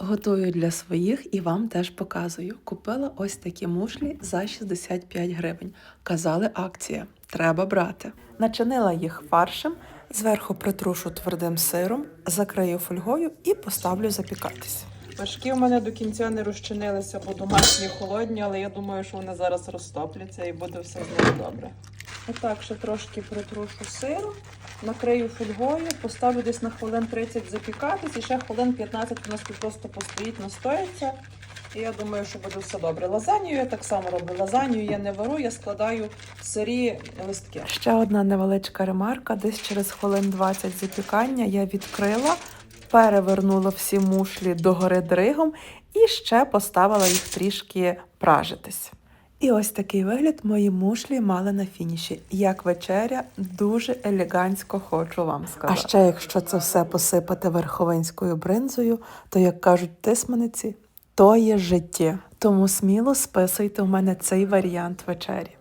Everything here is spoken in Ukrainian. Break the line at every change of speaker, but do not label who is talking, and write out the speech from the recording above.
Готую для своїх і вам теж показую. Купила ось такі мушлі за 65 гривень. Казали акція. Треба брати. Начинила їх фаршем, зверху притрушу твердим сиром, закрию фольгою і поставлю запікатись.
Важкі у мене до кінця не розчинилися, бо домашні холодні, але я думаю, що вони зараз розтопляться і буде все з ними добре. Отак ще трошки притрушу сиру, накрию фольгою, поставлю десь на хвилин 30 запікатись і ще хвилин 15 у нас тут просто постоїть, настоїться. І я думаю, що буде все добре. Лазанію я так само роблю. Лазанію я не вару, я складаю сирі листки.
Ще одна невеличка ремарка. Десь через хвилин 20 запікання я відкрила, перевернула всі мушлі догори дригом і ще поставила їх трішки пражитись. І ось такий вигляд мої мушлі мали на фініші. Як вечеря, дуже елегантсько хочу вам сказати. А ще якщо це все посипати верховинською бринзою, то як кажуть тисманиці, то є життя. Тому сміло списуйте у мене цей варіант вечері.